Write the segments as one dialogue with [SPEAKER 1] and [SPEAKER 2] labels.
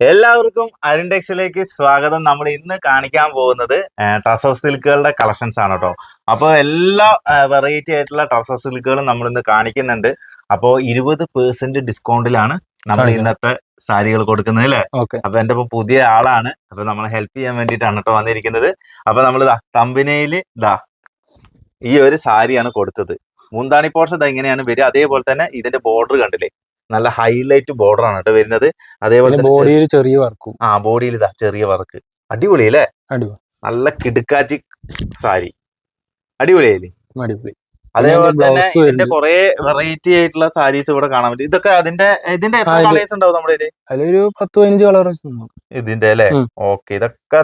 [SPEAKER 1] എല്ലാവർക്കും അരിൻഡെക്സിലേക്ക് സ്വാഗതം. നമ്മൾ ഇന്ന് കാണിക്കാൻ പോകുന്നത് ടസർ സിൽക്കുകളുടെ കളക്ഷൻസ് ആണ് കേട്ടോ അപ്പോൾ എല്ലാ വെറൈറ്റി ആയിട്ടുള്ള ടസർ സിൽക്കുകളും നമ്മൾ ഇന്ന് കാണിക്കുന്നുണ്ട്. അപ്പോൾ ഇരുപത് പേഴ്സെന്റ് ഡിസ്കൗണ്ടിലാണ് നമ്മൾ ഇന്നത്തെ സാരികൾ കൊടുക്കുന്നത് അല്ലേ? അപ്പൊ എന്റെ ഇപ്പൊ പുതിയ ആളാണ്. അപ്പൊ നമ്മളെ ഹെൽപ്പ് ചെയ്യാൻ വേണ്ടിയിട്ടാണ് കേട്ടോ വന്നിരിക്കുന്നത്. അപ്പൊ നമ്മൾ തമ്പിനയിൽ ഇതാ ഈ ഒരു സാരിയാണ് കൊടുത്തത്. മുന്താണി പോർഷൻ ഇതാ ഇങ്ങനെയാണ് വരിക. അതേപോലെ തന്നെ ഇതിന്റെ ബോർഡർ കണ്ടില്ലേ? നല്ല ഹൈലൈറ്റ് ബോർഡർ ആണ് കേട്ടോ വരുന്നത്. അതേപോലെ
[SPEAKER 2] ബോഡിയിൽ ചെറിയ വർക്ക്
[SPEAKER 1] ആ ബോഡിയിൽ ഇതാ ചെറിയ വർക്ക് അടിപൊളി അല്ലേ?
[SPEAKER 2] അടിപൊളി.
[SPEAKER 1] നല്ല കിടുക്കാച്ചി സാരി. അടിപൊളിയായില്ലേ
[SPEAKER 2] അടിപൊളി.
[SPEAKER 1] അതേപോലെ തന്നെ ഇതിന്റെ. കുറെ വെറൈറ്റി ആയിട്ടുള്ള സാരീസ് ഇവിടെ കാണാൻ പറ്റും. ഇതൊക്കെ അതിന്റെ ഇതിന്റെ എത്ര കളേഴ്സ് ഉണ്ടാവും നമ്മുടെ?
[SPEAKER 2] അതിലൊരു പത്ത് പതിനഞ്ച് കളർ
[SPEAKER 1] ഇതിന്റെ അല്ലേ. ഓക്കെ ഇതൊക്കെ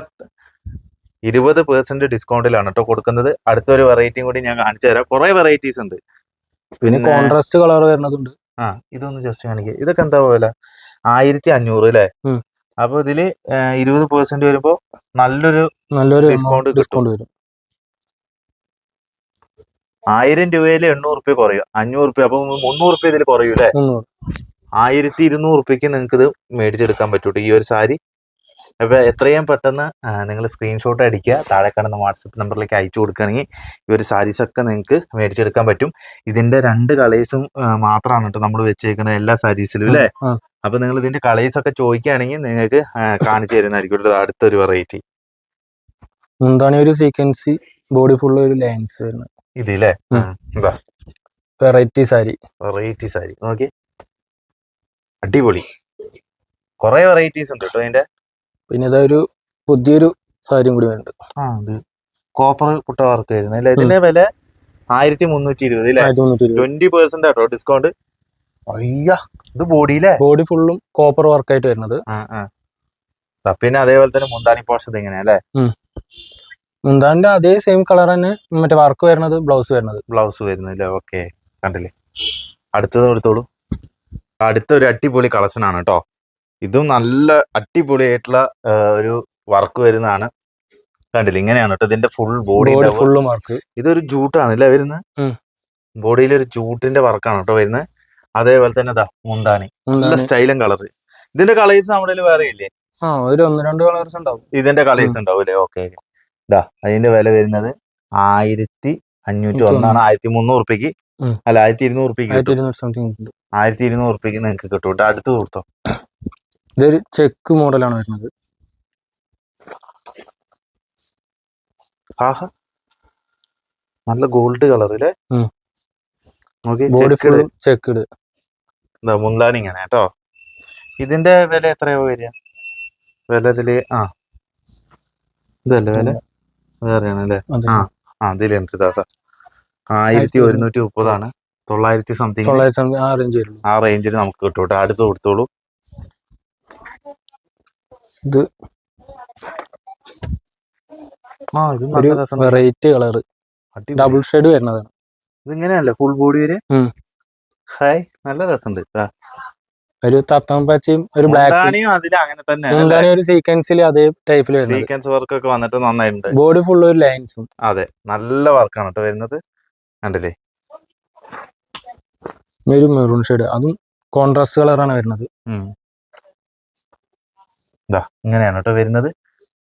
[SPEAKER 1] ഇരുപത് പെർസെന്റ് ഡിസ്കൗണ്ടിലാണ് കേട്ടോ കൊടുക്കുന്നത്. അടുത്തൊരു വെറൈറ്റിയും കൂടി ഞാൻ കാണിച്ചു തരാം. കുറെ വെറൈറ്റീസ് ഉണ്ട്.
[SPEAKER 2] പിന്നെ- കോൺട്രാസ്റ്റ് കളർ വരുന്നതുണ്ട്.
[SPEAKER 1] ആ ഇതൊന്ന് ജസ്റ്റ് കാണിക്കുക ഇതൊക്കെ എന്താ പോലെ? ആയിരത്തി അഞ്ഞൂറ് അല്ലേ അപ്പൊ ഇതിൽ ഇരുപത് പെർസെന്റ് വരുമ്പോ നല്ലൊരു
[SPEAKER 2] നല്ലൊരു
[SPEAKER 1] ഡിസ്കൗണ്ട്.
[SPEAKER 2] ഡിസ്കൗണ്ട് വരും.
[SPEAKER 1] ആയിരം രൂപയിൽ എണ്ണൂറ് റുപ്യ കുറയും. അഞ്ഞൂറ് റുപ്യ അപ്പൊ മുന്നൂറ് റുപ്യ ഇതിൽ
[SPEAKER 2] കുറയൂലേ
[SPEAKER 1] ആയിരത്തി ഇരുന്നൂറ് റുപ്യക്ക് നിങ്ങൾക്ക് ഇത് മേടിച്ചെടുക്കാൻ പറ്റൂട്ടോ? ഈ ഒരു സാരി അപ്പൊ എത്രയും പെട്ടെന്ന് നിങ്ങൾ സ്ക്രീൻഷോട്ട് അടിക്കുക. താഴെ കാണുന്ന വാട്സപ്പ് നമ്പറിലേക്ക് അയച്ചു കൊടുക്കുകയാണെങ്കിൽ ഈ ഒരു സാരീസ് ഒക്കെ നിങ്ങൾക്ക് മേടിച്ചെടുക്കാൻ പറ്റും. ഇതിന്റെ രണ്ട് കളേഴ്സും മാത്രമാണ് കേട്ടോ നമ്മൾ വെച്ചേക്കുന്നത് എല്ലാ സാരീസിലും അല്ലേ? അപ്പൊ നിങ്ങൾ ഇതിന്റെ കളേഴ്സ് ഒക്കെ ചോദിക്കുകയാണെങ്കിൽ നിങ്ങൾക്ക് കാണിച്ചു തരുന്നതായിരിക്കും അടുത്ത അടുത്തൊരു വെറൈറ്റി
[SPEAKER 2] മുന്താണി ഒരു സീക്വൻസി ബോഡി ഫുൾ ഒരു ലൈൻസ് വരുന്നത്.
[SPEAKER 1] ഇതില്ലേ. എന്താ
[SPEAKER 2] വെറൈറ്റി സാരി
[SPEAKER 1] വെറൈറ്റി സാരി നോക്കി അടിപൊളി. കുറെ വെറൈറ്റീസ് ഉണ്ട് കേട്ടോ അതിന്റെ
[SPEAKER 2] പിന്നെ ഇതൊരു പുതിയൊരു സാരിയും കൂടി ഉണ്ട്
[SPEAKER 1] ആ ഇത് കോപ്പർ പുട്ട വർക്ക് വരുന്നത് അല്ലേ? ഇതിന്റെ വില ആയിരത്തി മുന്നൂറ്റി ഇരുപത് അല്ലേ ട്വന്റി പെർസെന്റ് ആട്ടോ ഡിസ്കൗണ്ട് അയ്യ ഇത് ബോഡിയിലെ
[SPEAKER 2] ബോഡി ഫുള്ളും കോപ്പർ
[SPEAKER 1] വർക്ക് ആയിട്ട് വരുന്നത്. പിന്നെ അതേപോലെ തന്നെ മുന്താണി പോർഷൻ ഇങ്ങനെ അല്ലേ?
[SPEAKER 2] മുന്താണിന്റെ അതേ സെയിം കളർ തന്നെ മറ്റേ വർക്ക് വരുന്നത് ബ്ലൗസ് വരുന്നത്.
[SPEAKER 1] ബ്ലൗസ് വരുന്നില്ലേ ഓക്കെ കണ്ടില്ലേ? അടുത്തത് എടുത്തോളൂ. അടുത്ത ഒരു അടിപൊളി കളക്ഷൻ ആണ് കേട്ടോ ഇതും നല്ല അടിപൊളിയായിട്ടുള്ള ഒരു വർക്ക് വരുന്നതാണ്. കണ്ടില്ല? ഇങ്ങനെയാണ് കേട്ടോ ഇതിന്റെ ഫുൾ ബോഡി
[SPEAKER 2] ഫുള്ള് വർക്ക്
[SPEAKER 1] ഇതൊരു ജൂട്ടാണ് അല്ലേ വരുന്നത്. ബോഡിയിൽ ഒരു ജൂട്ടിന്റെ വർക്കാണ് കേട്ടോ വരുന്നത് അതേപോലെ തന്നെ ഇതാ മുന്താണി. നല്ല സ്റ്റൈലും കളർ ഇതിന്റെ കളേഴ്സ് നമ്മുടെ വേറെ ഇല്ലേ?
[SPEAKER 2] ഒരു ഒന്ന് രണ്ട് കളേഴ്സ് ഉണ്ടാവും.
[SPEAKER 1] ഇതിന്റെ കളേഴ്സ് ഉണ്ടാവും അല്ലേ ഓക്കെ ഇതാ അതിന്റെ വില വരുന്നത് ആയിരത്തി അഞ്ഞൂറ്റി ഒന്നാണ്. ആയിരത്തി മുന്നൂറ് റുപ്യക്ക്. അല്ല ആയിരത്തി ഇരുന്നൂറ് റുപ്യക്ക്
[SPEAKER 2] ആയിരത്തി ഇരുന്നൂറ്
[SPEAKER 1] ആയിരത്തി റുപ്യക്ക് നിങ്ങൾക്ക് കിട്ടും കേട്ടോ അടുത്ത് കൊടുത്തോ.
[SPEAKER 2] ഇതൊരു ചെക്ക് മോഡലാണ് വരുന്നത്.
[SPEAKER 1] ആഹാ. നല്ല ഗോൾഡ് കളർ അല്ലേ?
[SPEAKER 2] ചെക്ക്
[SPEAKER 1] ചെക്കട് മുന്താണി ഇങ്ങനെ കേട്ടോ. ഇതിന്റെ വില എത്രയാ വരിക? വില ഇതിൽ ആ. ഇതല്ലേ വില? വേറെയാണ് അല്ലേ? ആ ആ ഇതിലുണ്ട് ഇതാട്ടോ ആയിരത്തി ഒരുന്നൂറ്റി മുപ്പതാണ്. തൊള്ളായിരത്തി സംതിങ്
[SPEAKER 2] ആ
[SPEAKER 1] റേഞ്ചിൽ നമുക്ക് കിട്ടും കേട്ടോ. അടുത്ത് കൊടുത്തോളൂ.
[SPEAKER 2] ഇത് ഒരു
[SPEAKER 1] നല്ല
[SPEAKER 2] വെറൈറ്റി കളർ ഡബിൾ ഷെയ്ഡ് വരുന്നതാണ്.
[SPEAKER 1] ഇതിങ്ങനെയല്ലേ? ഫുൾ ബോഡി വരെ. ഹായ് നല്ല രസമുണ്ട്
[SPEAKER 2] ഒരു തത്തം പച്ചയും ഒരു ബ്ലാക്ക്
[SPEAKER 1] അങ്ങനെ തന്നെ
[SPEAKER 2] ഒരു സീക്വൻസിൽ അതേ ടൈപ്പിൽ
[SPEAKER 1] സീക്വൻസ് വർക്ക് ഒക്കെ വന്നിട്ട് നന്നായിട്ടുണ്ട്.
[SPEAKER 2] ബോഡി ഫുൾ ഒരു ലൈൻസും
[SPEAKER 1] അതെ നല്ല വർക്കാണ് കേട്ടോ വരുന്നത്. കണ്ടില്ലേ?
[SPEAKER 2] ഒരു മെറൂൺ ഷെയ്ഡ് അതും കോൺട്രാസ്റ്റ് കളറാണ് വരുന്നത്.
[SPEAKER 1] ഇതാ ഇങ്ങനെയാണ് കേട്ടോ വരുന്നത്.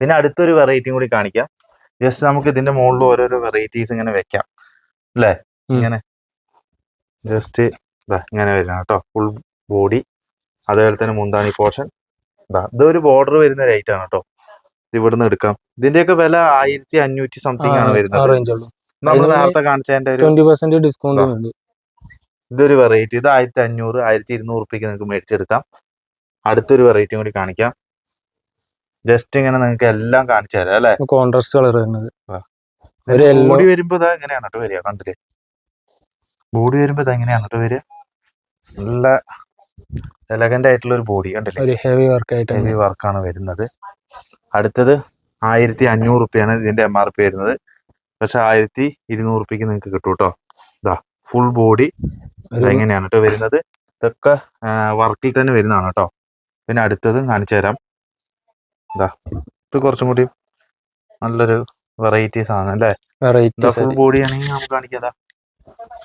[SPEAKER 1] പിന്നെ അടുത്തൊരു വെറൈറ്റിയും കൂടി കാണിക്കാം. ജസ്റ്റ് നമുക്ക് ഇതിന്റെ മുകളിൽ ഓരോരോ വെറൈറ്റീസ് ഇങ്ങനെ വെക്കാം. അല്ലേ? ഇങ്ങനെ. ജസ്റ്റ് ഇതാ ഇങ്ങനെ വരുന്ന കേട്ടോ. ഫുൾ ബോഡി അതേപോലെ തന്നെ മുന്താണി പോർഷൻ ഇതാ ഇതൊരു ബോർഡർ വരുന്ന ഒരു ആണ് കേട്ടോ. ഇത് ഇവിടുന്ന് എടുക്കാം. ഇതിന്റെയൊക്കെ വില ആയിരത്തി അഞ്ഞൂറ്റി സംതിങ് ആണ് വരുന്നത്. നമ്മൾ നേരത്തെ കാണിച്ചതിന്റെ ഒരു
[SPEAKER 2] ഡിസ്കൗണ്ട്
[SPEAKER 1] ഇതൊരു വെറൈറ്റി ഇത് ആയിരത്തി അഞ്ഞൂറ് ആയിരത്തി ഇരുന്നൂറ് റുപ്യക്ക് നിങ്ങൾക്ക് മേടിച്ചെടുക്കാം. അടുത്തൊരു വെറൈറ്റിയും കൂടി കാണിക്കാം. ജസ്റ്റ് ഇങ്ങനെ നിങ്ങൾക്ക് എല്ലാം കാണിച്ചു തരാം അല്ലെ?
[SPEAKER 2] കോൺട്രാസ്റ്റ് കളർ വരുന്നത്.
[SPEAKER 1] ബോഡി വരുമ്പോ ഇതാ എങ്ങനെയാണ് കേട്ടോ വരിക കണ്ടില്ലേ? ബോഡി വരുമ്പോ ഇതാ എങ്ങനെയാണ് കേട്ടോ വരിക. നല്ല എലഗന്റ് ആയിട്ടുള്ള ഒരു ബോഡി കണ്ടില്ലേ?
[SPEAKER 2] ഒരു ഹെവി വർക്ക് ആയിട്ട്
[SPEAKER 1] ഹെവി വർക്കാണ് വരുന്നത്. അടുത്തത് ആയിരത്തി അഞ്ഞൂറ് റുപ്യാണ് ഇതിന്റെ എം ആർ പി വരുന്നത്. പക്ഷെ ആയിരത്തി ഇരുന്നൂറ് റുപ്യക്ക് നിങ്ങൾക്ക് കിട്ടും കേട്ടോ. ഇതാ ഫുൾ ബോഡി
[SPEAKER 2] ഇതെങ്ങനെയാണ്
[SPEAKER 1] എങ്ങനെയാണ് കേട്ടോ വരുന്നത്. ഇതൊക്കെ വർക്കിൽ തന്നെ വരുന്നതാണ് കേട്ടോ. പിന്നെ അടുത്തതും കാണിച്ചു തരാം. ഇതാ ഇത് കുറച്ചും കൂടി നല്ലൊരു വെറൈറ്റി സാധനം അല്ലേ?
[SPEAKER 2] വെറൈറ്റി
[SPEAKER 1] ഫുൾ ബോഡി ആണെങ്കിൽ നമുക്ക് കാണിക്കാം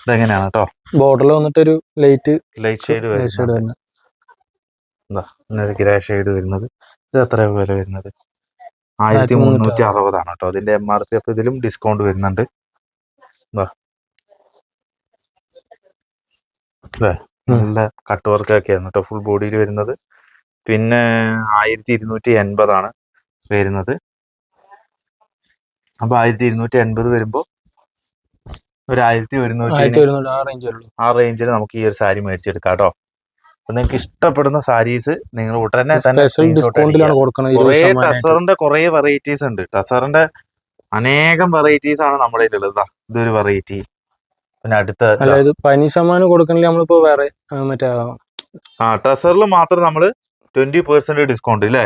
[SPEAKER 1] ഇതെങ്ങനെയാണ് കേട്ടോ
[SPEAKER 2] ബോർഡറിൽ വന്നിട്ട് ഒരു ലൈറ്റ്
[SPEAKER 1] ലൈറ്റ് ഷെയ്ഡ് വരുന്നത്.
[SPEAKER 2] വരുന്നത്.
[SPEAKER 1] ഗ്രേ ഷെയ്ഡ് വരുന്നത്. ഇത് എത്ര വില വരുന്നത്? ആയിരത്തി മുന്നൂറ്റി അറുപതാണ് കേട്ടോ അതിന്റെ എം ആർ പി അപ്പൊ ഇതിലും ഡിസ്കൗണ്ട് വരുന്നുണ്ട്. നല്ല കട്ട് വർക്ക് ഒക്കെയാണ് കേട്ടോ ഫുൾ ബോഡിയിൽ വരുന്നത്. പിന്നെ ആയിരത്തി ഇരുന്നൂറ്റി എൺപതാണ് വരുന്നത്. അപ്പൊ ആയിരത്തി ഇരുന്നൂറ്റി എൺപത് വരുമ്പോ ഒരു ആയിരത്തി ഒരുന്നൂറ്റി
[SPEAKER 2] ആ
[SPEAKER 1] റേഞ്ചിൽ നമുക്ക് ഈ ഒരു സാരി മേടിച്ചെടുക്കാം കേട്ടോ അപ്പൊ നിങ്ങൾക്ക് ഇഷ്ടപ്പെടുന്ന സാരീസ് നിങ്ങൾ ഉടനെ തന്നെ കുറേ ടസറിന്റെ കുറേ വെറൈറ്റീസ് ഉണ്ട്. ടസറിന്റെ അനേകം വെറൈറ്റീസ് ആണ് നമ്മുടെ ഉള്ളത് ഇതൊരു വെറൈറ്റി പിന്നെ അടുത്ത
[SPEAKER 2] അതായത് പനി ശതമാനം കൊടുക്കണമെങ്കിൽ നമ്മളിപ്പോ വേറെ മറ്റേ
[SPEAKER 1] ആ ടസറിൽ മാത്രം നമ്മൾ ട്വന്റി പെർസെന്റ് ഡിസ്കൗണ്ട് ഇല്ലേ.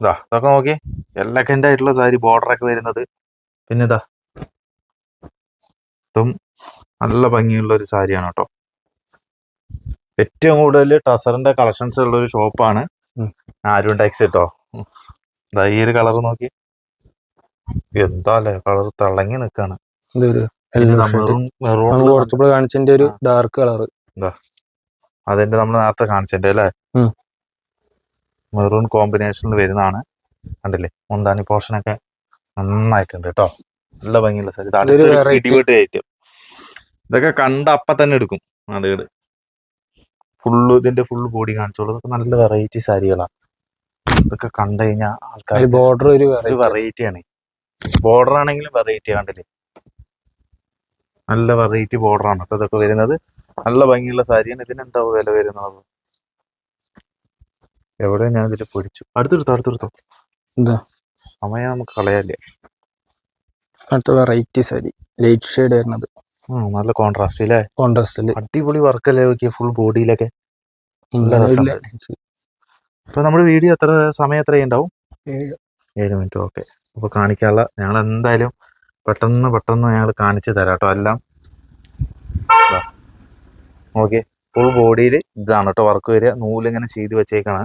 [SPEAKER 1] ഇതാ ഇതൊക്കെ നോക്കി. എല്ലക്കന്റെ ആയിട്ടുള്ള സാരി ബോർഡർ ഒക്കെ വരുന്നത്. പിന്നെ ഇതാ ഇതും നല്ല ഭംഗിയുള്ള ഒരു സാരിയാണ് കേട്ടോ. ഏറ്റവും കൂടുതൽ ടസറിന്റെ കളക്ഷൻസ് ഉള്ള ഒരു ഷോപ്പാണ്. ആരും ടാക്സ് കേട്ടോ ഇതാ ഈ ഒരു കളർ നോക്കി. എന്താ അല്ലേ കളർ തിളങ്ങി നിൽക്കാണ്
[SPEAKER 2] കാണിച്ചതിന്റെ ഒരു ഡാർക്ക് കളർ
[SPEAKER 1] അതിന്റെ നമ്മൾ നേരത്തെ കാണിച്ചതിന്റെ അല്ലേ. മെറൂൺ കോമ്പിനേഷനിൽ വരുന്നതാണ്. കണ്ടില്ലേ? മുന്താനി പോർഷൻ ഒക്കെ നന്നായിട്ടുണ്ട് കേട്ടോ. നല്ല ഭംഗിയുള്ള സാരി. ഇടിവെട്ട് ഐറ്റം ഇതൊക്കെ കണ്ട അപ്പ തന്നെ എടുക്കും. നാടുകട് ഫുള്ള് ഇതിന്റെ ഫുള്ള് ബോഡി കാണിച്ചോളൂ. ഇതൊക്കെ നല്ല വെറൈറ്റി സാരികളാണ് ഇതൊക്കെ കണ്ടു കഴിഞ്ഞാൽ ആൾക്കാർ
[SPEAKER 2] ബോർഡർ ഒരു
[SPEAKER 1] ഒരു വെറൈറ്റി ആണ്. ബോർഡർ ആണെങ്കിലും വെറൈറ്റി കണ്ടില്ലേ? നല്ല വെറൈറ്റി ബോർഡർ ആണ്. അപ്പൊ ഇതൊക്കെ വരുന്നത് നല്ല ഭംഗിയുള്ള സാരിയാണ്. ഇതിനെന്താ വില വരുന്നത്? എവിടെ ഞാൻ ഇതിൽ പൊടിച്ചു? അടുത്തെടുത്തോ അടുത്തെടുത്തോ.
[SPEAKER 2] എന്താ?
[SPEAKER 1] സമയം നമുക്ക് കളയാല്ലേ?
[SPEAKER 2] അടുത്ത വെറൈറ്റി സാരി. ലൈറ്റ് ഷെയ്ഡ് വരുന്നത്.
[SPEAKER 1] ആ നല്ല കോൺട്രാസ്റ്റ് അല്ലേ
[SPEAKER 2] കോൺട്രാസ്റ്റ്
[SPEAKER 1] അടിപൊളി വർക്ക് അല്ലേ നോക്കിയ ഫുൾ ബോഡിയിലൊക്കെ. അപ്പൊ നമ്മുടെ വീഡിയോ എത്ര സമയം എത്ര ഉണ്ടാവും? ഏഴ്. മിനിറ്റ് ഓക്കെ അപ്പൊ കാണിക്കാനുള്ള ഞങ്ങൾ എന്തായാലും പെട്ടെന്ന് പെട്ടെന്ന് ഞങ്ങൾ കാണിച്ചു തരാം കേട്ടോ എല്ലാം. ഓക്കെ ഫുൾ ബോഡിയിൽ ഇതാണ് കേട്ടോ വർക്ക് വരിക. നൂലിങ്ങനെ ചെയ്ത് വെച്ചേക്കാണ്.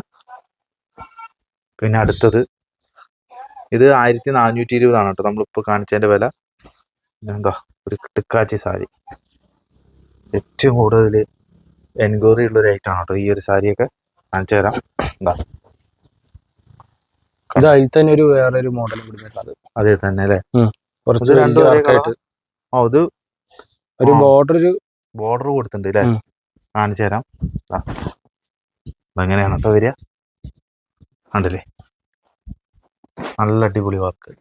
[SPEAKER 1] പിന്നെ അടുത്തത് ഇത് ആയിരത്തി നാനൂറ്റി ഇരുപതാണ് കേട്ടോ. നമ്മളിപ്പോൾ കാണിച്ചതിന്റെ വില. എന്താ? ഒരു ടിക്കാച്ചി സാരി. ഏറ്റവും കൂടുതൽ എൻക്വയറി ഉള്ള ഒരു ഐറ്റമാണ് ആണ് കേട്ടോ ഈ ഒരു സാരിയൊക്കെ. കാണിച്ചു തരാം.
[SPEAKER 2] ഇത്. അതിൽ തന്നെ ഒരു വേറെ ഒരു മോഡൽ
[SPEAKER 1] അതെ. തന്നെ അല്ലേ?
[SPEAKER 2] കുറച്ച്
[SPEAKER 1] രണ്ട് ഓ ഇത്
[SPEAKER 2] ഒരു ബോർഡർ ഒരു
[SPEAKER 1] ബോർഡർ കൊടുത്തിട്ടുണ്ട് അല്ലേ. കാണിച്ചു തരാം. അങ്ങനെയാണ് കേട്ടോ വരിക? കണ്ടില്ലേ? നല്ല അടിപൊളി വർക്ക്.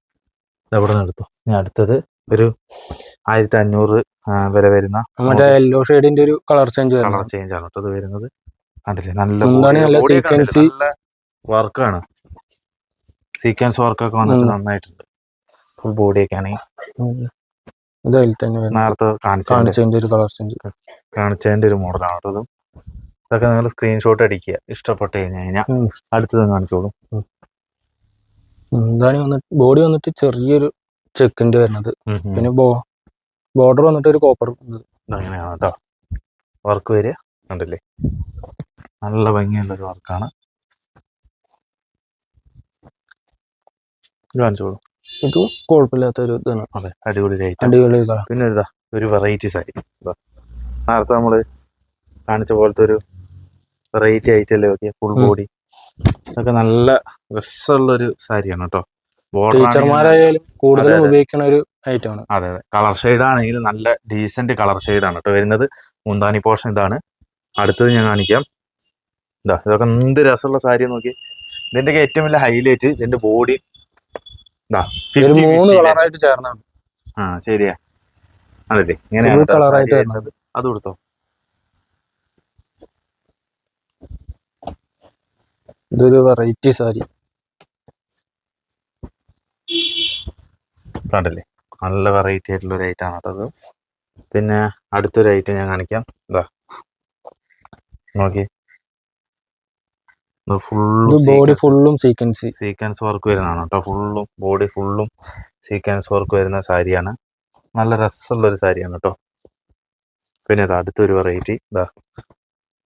[SPEAKER 1] എവിടെ നിന്ന് എടുത്തു. ഇനി അടുത്തത് ഒരു ആയിരത്തി അഞ്ഞൂറ് വില വരുന്ന
[SPEAKER 2] മറ്റേ യെല്ലോ ഷെയ്ഡിന്റെ ഒരു കളർ ചേഞ്ച്
[SPEAKER 1] കളർ ചേഞ്ച് ആണ് ഇത് വരുന്നത്. കണ്ടില്ലേ? നല്ല
[SPEAKER 2] നല്ല
[SPEAKER 1] വർക്കാണ് സീക്വൻസ് വർക്കൊക്കെ വന്നിട്ട് നന്നായിട്ടുണ്ട്. ഫുൾ ബോഡിയൊക്കെ ആണെങ്കിൽ. നേരത്തെ കാണിച്ചതിന്റെ
[SPEAKER 2] ഒരു കളർ ചേഞ്ച്
[SPEAKER 1] കാണിച്ചതിന്റെ ഒരു മോഡലാണ് ഇതും. ഇതൊക്കെ നിങ്ങൾ സ്ക്രീൻഷോട്ട് അടിക്കുക. ഇഷ്ടപ്പെട്ട് കഴിഞ്ഞ് കഴിഞ്ഞാൽ അടുത്തത് കാണിച്ചോളൂ.
[SPEAKER 2] എന്താണ് വന്നിട്ട് ബോഡി വന്നിട്ട് ചെറിയൊരു ചെക്കിന്റെ വരുന്നത്. പിന്നെ ബോർഡർ വന്നിട്ട് ഒരു കോപ്പർ
[SPEAKER 1] അങ്ങനെയാണ്? കേട്ടോ വർക്ക് വരിക? ഉണ്ടല്ലേ നല്ല ഭംഗിയുള്ള ഒരു വർക്കാണ് കാണിച്ചോളൂ.
[SPEAKER 2] ഇതും കുഴപ്പമില്ലാത്ത ഒരു ഇതാണ്.
[SPEAKER 1] അതെ അടിപൊളി
[SPEAKER 2] അടിപൊളി
[SPEAKER 1] പിന്നെ ഇതാ ഒരു വെറൈറ്റി സാരി നേരത്തെ നമ്മൾ കാണിച്ച പോലത്തെ ഒരു വെറൈറ്റി ഐറ്റം അല്ലേ ഓക്കെ ഫുൾ ബോഡി ഇതൊക്കെ നല്ല രസമുള്ള ഒരു സാരിയാണ് കേട്ടോ
[SPEAKER 2] ടീച്ചർമാരായാലും കൂടുതലും. ഉപയോഗിക്കുന്ന ഒരു ഐറ്റം ആണ്.
[SPEAKER 1] അതെ അതെ. കളർ ഷെയ്ഡ് ആണെങ്കിൽ നല്ല ഡീസന്റ് കളർ ഷെയ്ഡാണ് കേട്ടോ വരുന്നത്. മുന്താനി പോർഷൻ ഇതാണ്. അടുത്തത് ഞാൻ കാണിക്കാം. ഇതാ ഇതൊക്കെ എന്ത് രസമുള്ള സാരി നോക്കി. ഇതിന്റെ ഏറ്റവും വലിയ ഹൈലൈറ്റ് ഇതിന്റെ ബോഡി ഇതാ
[SPEAKER 2] മൂന്ന് കളറായിട്ട് ചേർന്നാണ്
[SPEAKER 1] ആ ശരിയാ. അതല്ലേ ഇങ്ങനെയാണ് അത് കൊടുത്തോ.
[SPEAKER 2] ഇതൊരു വെറൈറ്റി സാരി
[SPEAKER 1] കണ്ടല്ലേ? നല്ല വെറൈറ്റി ആയിട്ടുള്ള ഒരു ഐറ്റം ആണ് കേട്ടോ അത്. പിന്നെ അടുത്തൊരു ഐറ്റം ഞാൻ കാണിക്കാം. ഇതാ നോക്കി
[SPEAKER 2] ബോഡി ഫുള്ളും സീക്വൻസി
[SPEAKER 1] സീക്വൻസ് വർക്ക് വരുന്നതാണ് കേട്ടോ. ഫുള്ളും ബോഡി ഫുള്ളും സീക്വൻസ് വർക്ക് വരുന്ന സാരിയാണ് നല്ല രസമുള്ള ഒരു സാരിയാണ് കേട്ടോ. പിന്നെ ഇത് അടുത്തൊരു വെറൈറ്റി ഇതാ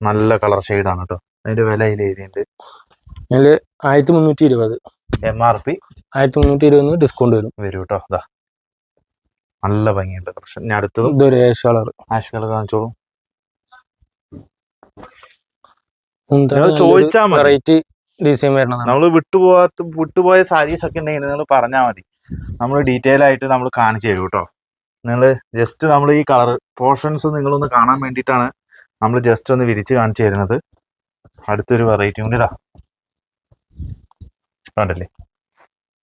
[SPEAKER 1] നല്ല കളർ ഷെയ്ഡാണ് കേട്ടോ. അതിന്റെ വില അതിൽ എഴുതിയിട്ടുണ്ട്
[SPEAKER 2] അതിൽ ആയിരത്തി മുന്നൂറ്റി ഇരുപത്
[SPEAKER 1] എം ആർ പി
[SPEAKER 2] ആയിരത്തി മുന്നൂറ്റി ഇരുപത് ഡിസ്കൗണ്ട് വരും.
[SPEAKER 1] വരും കേട്ടോ അതാ നല്ല ഭംഗിയുണ്ട്. കളക്ഷൻ അടുത്തതും
[SPEAKER 2] ഇതൊരു ആഷ് കളർ
[SPEAKER 1] ആഷ് കളർ കാണിച്ചോളൂ. നിങ്ങൾ ചോദിച്ചാ മതി.
[SPEAKER 2] വെറൈറ്റി ഡിസൈൻ വരണം
[SPEAKER 1] നമ്മൾ വിട്ടുപോകാത്ത വിട്ടുപോയ സാരീസ് ഒക്കെ ഉണ്ടെങ്കിൽ നിങ്ങൾ പറഞ്ഞാൽ മതി. നമ്മൾ ഡീറ്റെയിൽ ആയിട്ട് നമ്മൾ കാണിച്ചു തരും കേട്ടോ. നിങ്ങൾ ജസ്റ്റ് നമ്മൾ ഈ കളർ പോർഷൻസ് നിങ്ങളൊന്ന് കാണാൻ വേണ്ടിയിട്ടാണ് നമ്മൾ ജസ്റ്റ് ഒന്ന് വിരിച്ച് കാണിച്ചു തരുന്നത്. അടുത്തൊരു വെറൈറ്റി കൂടി ഇതാ. കണ്ടല്ലേ?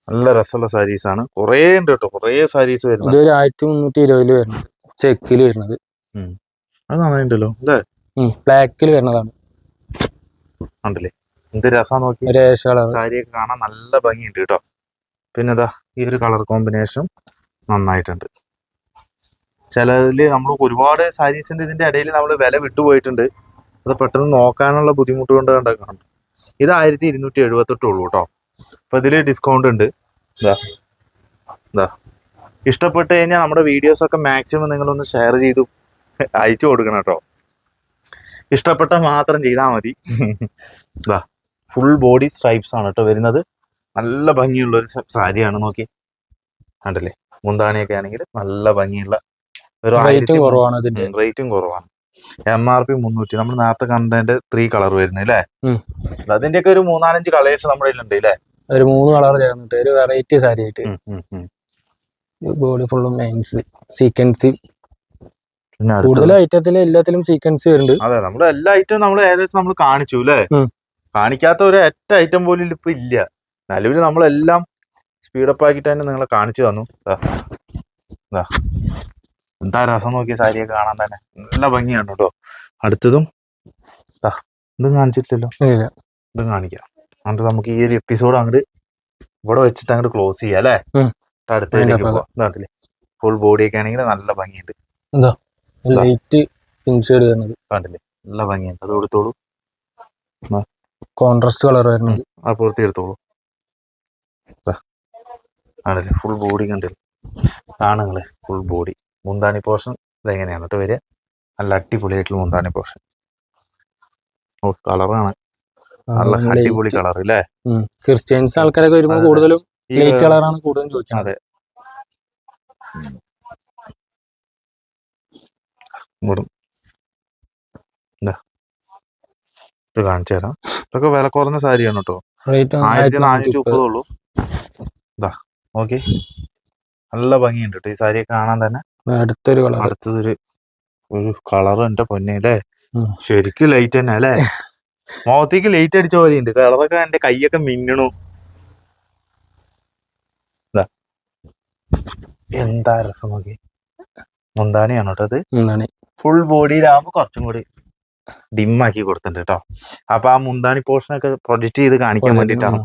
[SPEAKER 1] നല്ല രസമുള്ള സാരീസ് ആണ്. കുറേ ഉണ്ട് കേട്ടോ. കുറേ സാരീസ് വരുന്നത്
[SPEAKER 2] ഇതൊരു ആയിരത്തി മുന്നൂറ്റി ഇരുപതിൽ വരുന്നത്. ചെക്കിൽ വരുന്നത്.
[SPEAKER 1] അത് നന്നായിട്ടുണ്ടല്ലോ അല്ലേ?
[SPEAKER 2] ബ്ലാക്കിൽ വരുന്നതാണ്.
[SPEAKER 1] ഉണ്ടല്ലേ എന്ത് രസം നോക്കി സാരിയൊക്കെ കാണാൻ നല്ല ഭംഗിയുണ്ട് കേട്ടോ. പിന്നെ ഇതാ ഈ ഒരു കളർ കോമ്പിനേഷൻ നന്നായിട്ടുണ്ട്. ചിലതിൽ നമ്മൾ ഒരുപാട് സാരീസിന്റെ ഇതിന്റെ ഇടയിൽ നമ്മൾ വില വിട്ടുപോയിട്ടുണ്ട് അത് പെട്ടെന്ന് നോക്കാനുള്ള ബുദ്ധിമുട്ട് കൊണ്ട് കണ്ടേക്കണം ഇത് ആയിരത്തി ഇരുന്നൂറ്റി എഴുപത്തെട്ടുള്ളൂ കേട്ടോ. അപ്പൊ ഇതിൽ ഡിസ്കൗണ്ട് ഉണ്ട്. ഇതാ ഇതാ ഇഷ്ടപ്പെട്ട് കഴിഞ്ഞാൽ നമ്മുടെ വീഡിയോസ് ഒക്കെ മാക്സിമം നിങ്ങളൊന്ന് ഷെയർ ചെയ്തു അയച്ചു കൊടുക്കണം കേട്ടോ. ഇഷ്ടപ്പെട്ട മാത്രം ചെയ്താൽ മതി. ഇതാ ഫുൾ ബോഡി സ്ട്രൈപ്സ് ആണ് കേട്ടോ വരുന്നത്. നല്ല ഭംഗിയുള്ള ഒരു സാരിയാണ് നോക്കി. കണ്ടല്ലേ? മുന്താണിയൊക്കെ ആണെങ്കിൽ നല്ല ഭംഗിയുള്ള ഒരു
[SPEAKER 2] റേറ്റും കുറവാണ്
[SPEAKER 1] എം ആർ പി മുന്നൂറ്റി. നമ്മൾ നേരത്തെ കണ്ടതിന്റെ ത്രീ കളർ വരുന്നത് അല്ലേ. അതിന്റെയൊക്കെ ഒരു മൂന്നാലഞ്ച് കളേഴ്സ് നമ്മുടെ കയ്യിലുണ്ട് അല്ലേ
[SPEAKER 2] ഒരു മൂന്ന് കളർ ചേർന്നിട്ട് ഒരു വെറൈറ്റി സാരി ആയിട്ട്. ബോഡി ഫുള്ളും ലൈൻസ് സീക്വൻസ് കൂടുതൽ ഐറ്റത്തിൽ എല്ലാത്തിലും സീക്വൻസ് വരുന്നുണ്ട്.
[SPEAKER 1] അതെ നമ്മൾ എല്ലാ ഐറ്റവും നമ്മൾ ഏകദേശം നമ്മൾ കാണിച്ചു അല്ലേ? കാണിക്കാത്ത ഒരു ഒറ്റ ഐറ്റം പോലും ഇപ്പൊ ഇല്ല. നിലവിൽ നമ്മളെല്ലാം സ്പീഡപ്പ് ആക്കിയിട്ട് തന്നെ നിങ്ങളെ കാണിച്ചു തന്നു. എന്താ രസം നോക്കിയ സാരിയൊക്കെ കാണാൻ തന്നെ. നല്ല ഭംഗിയാണ് കേട്ടോ. അടുത്തതും ഇതും കാണിച്ചിട്ടില്ലല്ലോ. ഇതും കാണിക്കാം. എന്നിട്ട് നമുക്ക് ഈ ഒരു എപ്പിസോഡ് അങ്ങോട്ട് ഇവിടെ വെച്ചിട്ട് അങ്ങോട്ട് ക്ലോസ് ചെയ്യാം അല്ലേ?
[SPEAKER 2] അടുത്തേക്ക്
[SPEAKER 1] പോവാം. ഇതാണ്ടില്ലേ ഫുൾ ബോഡിയൊക്കെ ആണെങ്കിൽ നല്ല ഭംഗിയുണ്ട്.
[SPEAKER 2] ലൈറ്റ് ഇൻഷേഡ് വരുന്നത്.
[SPEAKER 1] കണ്ടില്ലേ? നല്ല ഭംഗിയുണ്ട്. അത് കൊടുത്തോളൂ.
[SPEAKER 2] കോൺട്രാസ്റ്റ് കളർ വരുന്നത്.
[SPEAKER 1] ആ പൂർത്തി എടുത്തോളൂ. ആണല്ലേ ഫുൾ ബോഡി കണ്ടില്ല? ആണുങ്ങൾ ഫുൾ ബോഡി മുന്താണി പോർഷൻ ഇതെങ്ങനെയാണ് കേട്ടോ വരിക. നല്ല അടിപൊളിയായിട്ടുള്ള മുന്താണി പോർഷൻ ഓ കളറാണ് നല്ല അടിപൊളി കളർ അല്ലേ
[SPEAKER 2] ക്രിസ്ത്യൻസ് ആൾക്കാരൊക്കെ വരുമ്പോൾ കൂടുതലും ലൈറ്റ് കളറാണ് കൂടുതലും ചോദിക്കുന്നത്.
[SPEAKER 1] അതെ. ഇതാ. കാണിച്ചു തരാം. ഇതൊക്കെ വില കുറഞ്ഞ സാരിയാണ് കേട്ടോ ആയിരത്തി നാനൂറ്റി മുപ്പതേ. ഉള്ളൂ. ഇതാ ഓക്കെ നല്ല ഭംഗിയുണ്ട് കേട്ടോ ഈ സാരി കാണാൻ തന്നെ.
[SPEAKER 2] അടുത്തൊരു കളർ
[SPEAKER 1] അടുത്തതൊരു ഒരു കളർ എന്റെ പൊന്നെ അല്ലേ ശരിക്കും ലൈറ്റ് തന്നെ അല്ലേ മുഖത്തേക്ക് ലൈറ്റ് അടിച്ച പോലെ ഉണ്ട് കളറൊക്കെ എന്റെ കൈയൊക്കെ മിന്നണു. എന്താ രസം നോക്കി. മുന്താണിയാണ് കേട്ടോ അത്? ഫുൾ ബോഡിയിലാവുമ്പോ കുറച്ചും കൂടി ഡിമ്മാക്കി ആക്കി കൊടുത്തിട്ടുണ്ട് കേട്ടോ അപ്പൊ ആ മുന്താണി പോർഷൻ ഒക്കെ പ്രൊജക്ട് ചെയ്ത് കാണിക്കാൻ വേണ്ടിട്ടാണ്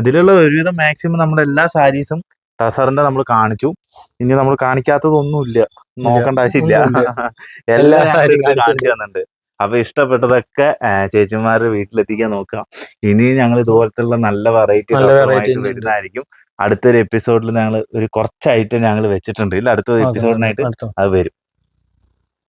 [SPEAKER 1] ഇതിലുള്ള ഒരുവിധം മാക്സിമം നമ്മുടെ എല്ലാ സാരീസും ടസറിന്റെ നമ്മൾ കാണിച്ചു. ഇനി നമ്മൾ കാണിക്കാത്തതൊന്നുമില്ല. നോക്കേണ്ട ആവശ്യമില്ല. എല്ലാം കാണിച്ചു തന്നിട്ടുണ്ട്. അപ്പൊ ഇഷ്ടപ്പെട്ടതൊക്കെ ചേച്ചിമാരുടെ വീട്ടിലെത്തിക്കാൻ നോക്കാം ഇനി ഞങ്ങൾ ഇതുപോലത്തെ നല്ല വെറൈറ്റി വരുന്നതായിരിക്കും. അടുത്തൊരു എപ്പിസോഡിൽ ഞങ്ങൾ ഒരു കുറച്ച് ഐറ്റം ഞങ്ങൾ വെച്ചിട്ടുണ്ട്. ഇല്ല അടുത്ത എപ്പിസോഡിനായിട്ട് അത് വരും.